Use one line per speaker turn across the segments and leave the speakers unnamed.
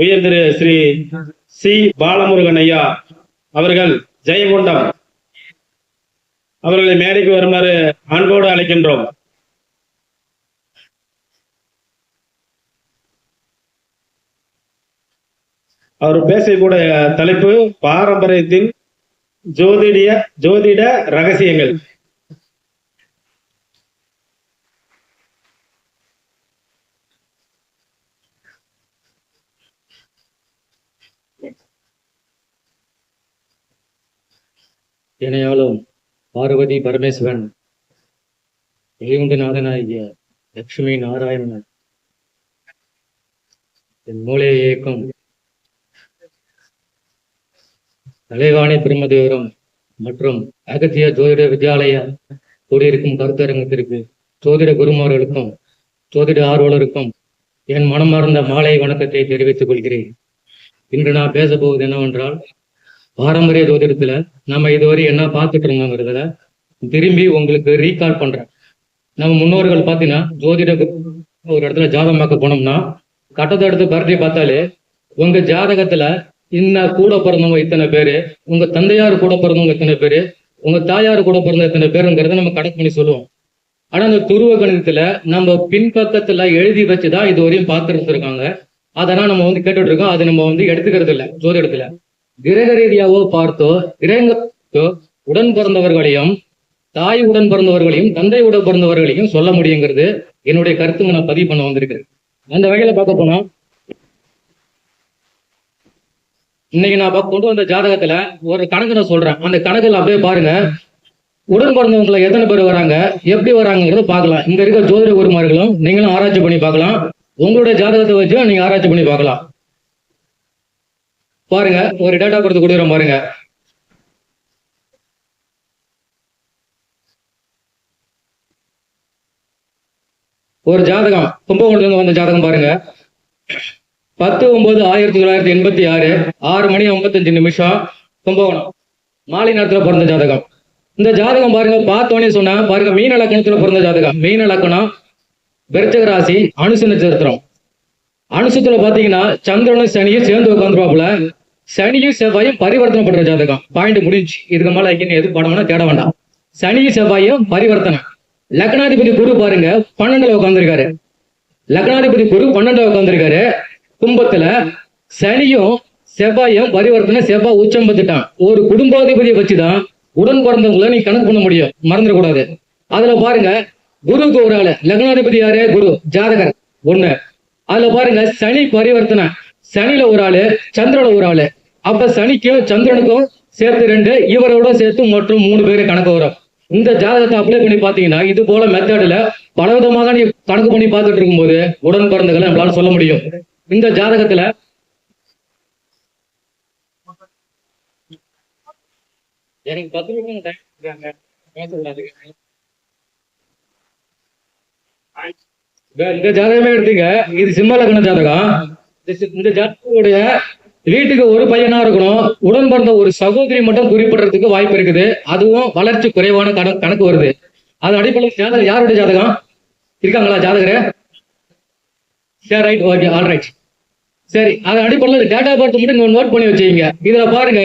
உயர் திரு ஸ்ரீ சி பாலமுருகன் ஐயா அவர்கள் ஜெயங்கொண்டம் அவர்களை மேடைக்கு வருமாறு அன்போடு அழைக்கின்றோம். அவர் பேசக்கூடிய தலைப்பு பாரம்பரியத்தின் ஜோதிட ஜோதிட ரகசியங்கள்.
இணையாலும் பார்வதி பரமேஸ்வரன் வைகுண்டநாதனாகிய லட்சுமி நாராயணன் என் மூளையை இயக்கும் தலைவாணி பிரம்மதேவரம் மற்றும் அகத்திய ஜோதிட வித்யாலய கூடியிருக்கும் கருத்தரங்கத்திற்கு ஜோதிட குருமார்களுக்கும் ஜோதிட ஆர்வலருக்கும் என் மனமார்ந்த மாலை வணக்கத்தை தெரிவித்துக் கொள்கிறேன். இன்று நான் பேச போவது என்னவென்றால் பாரம்பரிய ஜோதிடத்துல நம்ம இதுவரை என்ன பார்த்துட்டு இருந்தோங்கிறதுல திரும்பி உங்களுக்கு ரீகால் பண்றேன். நம்ம முன்னோர்கள் பார்த்தீங்கன்னா ஜோதிட ஒரு இடத்துல ஜாதகமாக்க போனோம்னா கட்டத்தை எடுத்து பரட்டி பார்த்தாலே உங்க ஜாதகத்துல இன்ன கூட பிறந்தவங்க இத்தனை பேரு உங்க தந்தையார் கூட பிறந்தவங்க இத்தனை பேரு உங்க தாயார் கூட பிறந்த இத்தனை பேருங்கிறத நம்ம கணக்கு பண்ணி சொல்லுவோம். ஆனா அந்த துருவ கணிதத்துல நம்ம பின்பக்கத்துல எழுதி வச்சுதான் இது வரையும் பார்த்துருந்துருக்காங்க அதெல்லாம் நம்ம வந்து கேட்டுட்டு இருக்கோம். அதை நம்ம வந்து எடுத்துக்கிறது இல்லை ஜோதிடத்துல. கிரக ரீதியாவோ பார்த்தோ கிரகத்தோ உடன் பிறந்தவர்களையும் தாய் உடன் பிறந்தவர்களையும் தந்தை உடன் பிறந்தவர்களையும் சொல்ல முடியுங்கிறது என்னுடைய கருத்துங்க நான் பதிவு பண்ண வந்திருக்கிறேன். அந்த வகையில பார்க்க போனா இன்னைக்கு நான் பார்க்க கொண்டு வந்த ஜாதகத்துல ஒரு கணக்கு நான் சொல்றேன். அந்த கணக்குல அப்படியே பாருங்க. உடன் பிறந்தவங்களை எத்தனை பேர் வராங்க எப்படி வராங்கிறத பார்க்கலாம். இங்க இருக்க ஜோதிட குருமார்களும் நீங்களும் ஆராய்ச்சி பண்ணி பார்க்கலாம். உங்களுடைய ஜாதகத்தை வச்சு நீங்க ஆராய்ச்சி பண்ணி பார்க்கலாம். பாருங்க ஒரு டேட்டா கொடுத்து கொடுக்குறோம் பாருங்க. ஒரு ஜாதகம் கும்பகோணத்துல வந்த ஜாதகம் பாருங்க. பத்து ஒன்பது ஆயிரத்தி தொள்ளாயிரத்தி எண்பத்தி ஆறு ஆறு மணி ஐம்பத்தஞ்சு நிமிஷம் கும்பகோணம். மாலை நேரத்துல பிறந்த ஜாதகம். இந்த ஜாதகம் பாருங்க பார்த்தோன்னே சொன்னா பாருங்க மீன லக்கணத்துல பிறந்த ஜாதகம். மீன லக்கணம் விருச்சக ராசி அனுச நட்சத்திரம். அனுசத்துல பாத்தீங்கன்னா சந்திரனும் சனியும் சேர்ந்து உட்காந்துருவாப்புல சனியும் செவ்வாயும் பரிவர்த்தனை பண்ற ஜாதகம். பாயிண்ட் முடிஞ்சு இதுக்கு மேல இங்க எது படம்னா தேட வேண்டாம். சனியும் செவ்வாயும் பரிவர்த்தனை. லக்னாதிபதி குரு பாருங்க பன்னெண்டுல உட்காந்துருக்காரு லக்னாதிபதி குரு பன்னெண்டுல உட்காந்துருக்காரு கும்பத்துல சனியும் செவ்வாயும் பரிவர்த்தனை செவ்வாய் உச்சம் பத்துட்டான் ஒரு குடும்பாதிபதியை வச்சுதான் உடன் பிறந்தவங்களை நீ கணக்கு பண்ண முடியும். மறந்துடக்கூடாது. அதுல பாருங்க குருக்கு ஒரு ஆளு லக்னாதிபதி யாரு? குரு. ஜாதகர். ஒண்ணு. அதுல பாருங்க சனி பரிவர்த்தனை. சனியில ஒரு ஆளு சந்திரல ஒரு ஆளு. அப்ப சனிக்கும் சந்திரனுக்கும் சேர்த்து ரெண்டு இவரோட சேர்த்து மற்றும் மூணு பேரு கணக்கு வரும். இந்த ஜாதகத்தை அப்ளை பண்ணி பாத்தீங்கன்னா இது போல மெத்தட்ல பலவிதமாக நீ கணக்கு பண்ணி பார்த்துட்டு இருக்கும்போது உடன் பிறந்தகளை நம்மளால சொல்ல முடியும். இந்த ஜாதகத்துல எனக்கு பத்து இந்த- ஜாதகமே எடுத்தீங்க. இது சிம்ம லக்ன ஜாதகம். இந்த இந்த ஜாதகத்துடைய வீட்டுக்கு ஒரு பையனா இருக்கணும் உடன் பிறந்த ஒரு சகோதரி மட்டும் குறிப்பிடுறதுக்கு வாய்ப்பு இருக்குது. அதுவும் வளர்ச்சி குறைவான கண கணக்கு வருது. அது அடிப்படையில் ஜாதகம் யாருடைய ஜாதகம்? இருக்காங்களா ஜாதகரே? சரி ரைட் ஓகே ஆல் ரைட் சரி அது அடிப்படையில் டேட்டா பர்த் மட்டும் நீங்கள் நோட் பண்ணி வச்சுக்கீங்க. இதில் பாருங்க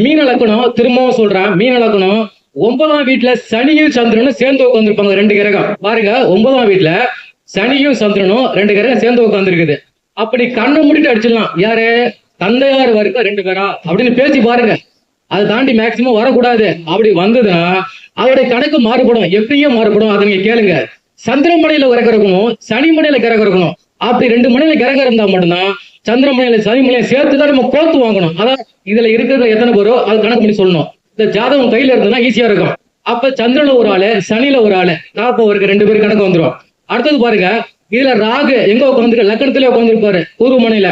மீன லக்கணம் திரும்பவும் சொல்றேன் மீன லக்கணம் ஒன்பதாம் வீட்டுல சனியும் சந்திரனும் சேர்ந்து உட்காந்துருப்பாங்க ரெண்டு கிரகம். பாருங்க ஒன்பதாம் வீட்டுல சனியும் சந்திரனும் ரெண்டு கிரகம் சேர்ந்து உட்காந்துருக்குது அப்படி கண்ணை முடிட்டு அடிச்சிடலாம். யாரு? தந்தையார் வரைக்கும் ரெண்டு பேரா அப்படின்னு பேசி பாருங்க. அதை தாண்டி மேக்சிமம் வரக்கூடாது. அப்படி வந்ததுன்னா அதோடைய கணக்கு மாறுபடும். எப்படியும் மாறுபடும். அதை நீங்க கேளுங்க. சந்திரமனையில கிரகம் இருக்கணும் சனி மனையில இருக்கணும் அப்படி ரெண்டு மணியில கிரகம் இருந்தா மட்டும்தான் சந்திரமனையில சனி சேர்த்து தான் நம்ம கோத்து வாங்கணும். அதான் இதுல இருக்கிறது எத்தனை பேரோ அது கணக்கு பண்ணி சொல்லணும். இந்த ஜாதகம் கையில இருந்ததுன்னா ஈஸியா இருக்கும். அப்ப சந்திரன்ல ஒரு ஆளு சனியில ஒரு ஆளு. நாப்ப ஒரு ரெண்டு பேரும் கணக்கு வந்துடும் அடுத்தது பாருங்க இதுல ராகு எங்க உட்காந்துருக்கு லக்கணத்திலே உட்காந்துருப்பாரு பூர்வ மனையில.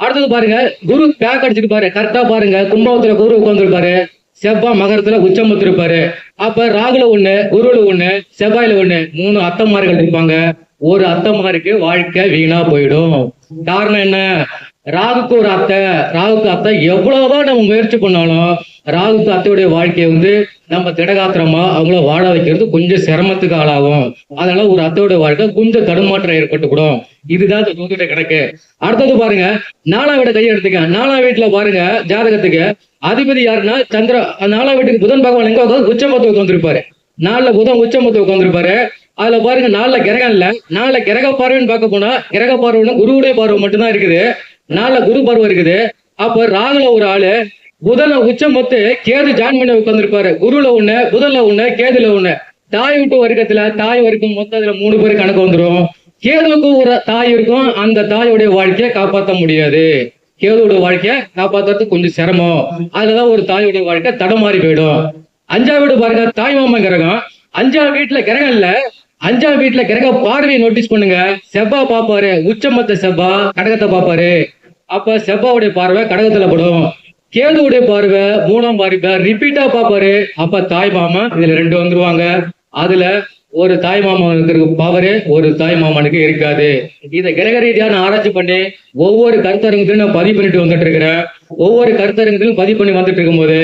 அடுத்தது பாருங்க குரு பேக் அடிச்சிட்டு பாரு. கரெக்டா பாருங்க. கும்பகத்துல குரு உட்காந்துருப்பாரு செவ்வாய் மகரத்துல உச்சம் இருப்பாரு அப்ப ராகுல ஒண்ணு குருல ஒண்ணு செவ்வாயில ஒண்ணு மூணு அத்தம்மார்கள் இருப்பாங்க. ஒரு அத்தமாருக்கு வாழ்க்கை வீணா போயிடும். காரணம் என்ன? ராகுக்கு ஒரு அத்தை ராகுக்கு அத்தை எவ்வளவுதான் நம்ம முயற்சி பண்ணாலும் ராகுக்கு அத்தையுடைய வாழ்க்கையை வந்து நம்ம திடகாத்திரமா அவங்கள வாழ வைக்கிறது கொஞ்சம் சிரமத்துக்கு ஆளாகும். அதனால ஒரு அத்தையோட வாழ்க்கை கொஞ்சம் தடுமாற்றம் ஏற்பட்டுக்கூடும் இதுதான் இந்த ஜோதிட கணக்கு. அடுத்தது பாருங்க நாலாம் வீட கையை எடுத்துக்க. நாலாம் வீட்டுல பாருங்க ஜாதகத்துக்கு அதிபதி யாருன்னா சந்திர நாலாம் வீட்டுக்கு புதன் பகவான் எங்க உட்காந்து உச்சமத்து உட்காந்துருப்பாரு நாலுல புதன் உச்சமத்து உட்காந்துருப்பாரு அதுல பாருங்க நாலுல கிரகம் இல்ல. நாலுல கிரக பார்வைன்னு பார்க்க போனா கிரக பார்வைன்னு குருவுடைய பார்வை மட்டும்தான் இருக்குது. நாலுல குரு பார்வை இருக்குது. அப்ப ராகுல ஒரு ஆளு புதன உச்சம் மொத்து கேது ஜாயின் பண்ணி உட்காந்துருப்பாரு குருல ஒண்ணு புதன்ல ஒண்ணு கேதுல ஒண்ணு. தாய் விட்டு வர்க்கத்துல தாய் வரைக்கும் மொத்தம் அதுல மூணு பேர் கணக்கு வந்துரும். கேதுவுக்கு ஒரு தாய் இருக்கும். அந்த தாயோடைய வாழ்க்கையை காப்பாற்ற முடியாது. கேதுவோட வாழ்க்கையை காப்பாத்துறதுக்கு கொஞ்சம் சிரமம். அதுலதான் ஒரு தாயோடைய வாழ்க்கை தடமாறி போயிடும். அஞ்சாவது வீடு பாருங்க தாய் மாமன் கிரகம். அஞ்சாவது வீட்டுல கிரகம் இல்ல. அஞ்சாம் வீட்டுல கிரக பார்வையை நோட்டீஸ் பண்ணுங்க. செவ்வா பாப்பாரு உச்சமத்த செவ்வா கடகத்தை பாப்பாரு அப்ப செவ்வாவுடைய பார்வை கடகத்துல படும். கேதுவுடைய பார்வை மூணாம் பார்வை ரிப்பீட்டா பாப்பாரு அப்ப தாய் மாமா இதுல ரெண்டு வந்துருவாங்க. அதுல ஒரு தாய் மாமனுக்கு இருக்க பவரு ஒரு தாய் மாமனுக்கு இருக்காது. இதை கிரக நான் ஆராய்ச்சி பண்ணி ஒவ்வொரு கருத்தரங்கத்திலும் நான் பதிவு பண்ணிட்டு வந்துட்டு இருக்கிறேன் ஒவ்வொரு கருத்தரங்கத்திலும் பதிவு பண்ணி வந்துட்டு இருக்கும்போது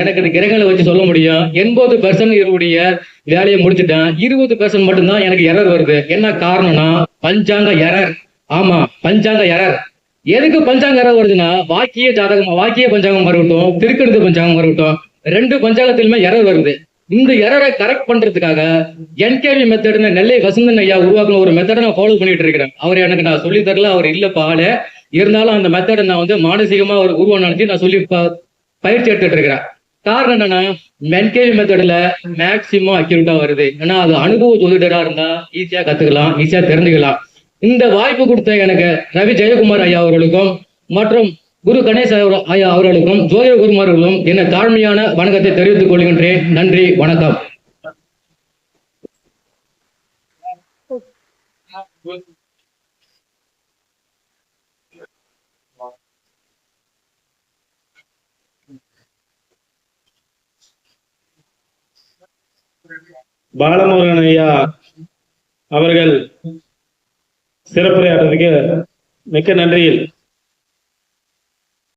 எனக்கு இந்த கிரகங்களை வச்சு சொல்ல முடியும். எண்பது பெர்சன்ட் இதனுடைய வேலையை முடிச்சுட்டேன். இருபது பெர்சன்ட் மட்டும்தான் எனக்கு எரர் வருது. என்ன காரணம்னா பஞ்சாங்க எரர் ஆமா பஞ்சாங்க எரர் எதுக்கு பஞ்சாங்க எரர் வருதுன்னா வாக்கிய ஜாதகம் வாக்கிய பஞ்சாங்கம் இருக்கட்டும் திருக்கெடுத்து பஞ்சாங்கம் இருக்கட்டும் ரெண்டு பஞ்சாங்கத்திலுமே எரர் வருது. இந்த எரரை கரெக்ட் பண்றதுக்காக என்கேவி மெத்தட்னு நெல்லை வசந்தன் ஐயா உருவாக்குன ஒரு மெத்தடை நான் ஃபாலோ பண்ணிட்டு இருக்கிறேன். அவர் எனக்கு நான் சொல்லி தரல அவர் இல்ல பால இருந்தாலும் அந்த மெத்தடை நான் வந்து மானசீகமா ஒரு உருவம் நினைச்சு நான் சொல்லி ப- பயிற்சி எடுத்துட்டு இருக்கிறேன். காரணம் என்னன்னா மென்கேவி மெத்தடில் மேக்சிமம் அக்யூரேட்டா வருது. ஏன்னா அது அனுபவ ஜோதிடரா இருந்தா ஈஸியா கத்துக்கலாம் ஈஸியா தெரிஞ்சுக்கலாம். இந்த வாய்ப்பு கொடுத்த எனக்கு ரவி ஜெயக்குமார் ஐயா அவர்களுக்கும் மற்றும் குரு கணேஷ் ஐயா அவர்களுக்கும் ஜோதிட குருமார்களும் என்ன தாழ்மையான வணக்கத்தை தெரிவித்துக் கொள்கின்றேன். நன்றி வணக்கம்.
பாலமுருகன் ஐயா அவர்கள் சிறப்புரையாடுறதுக்கு மிக்க நன்றியில்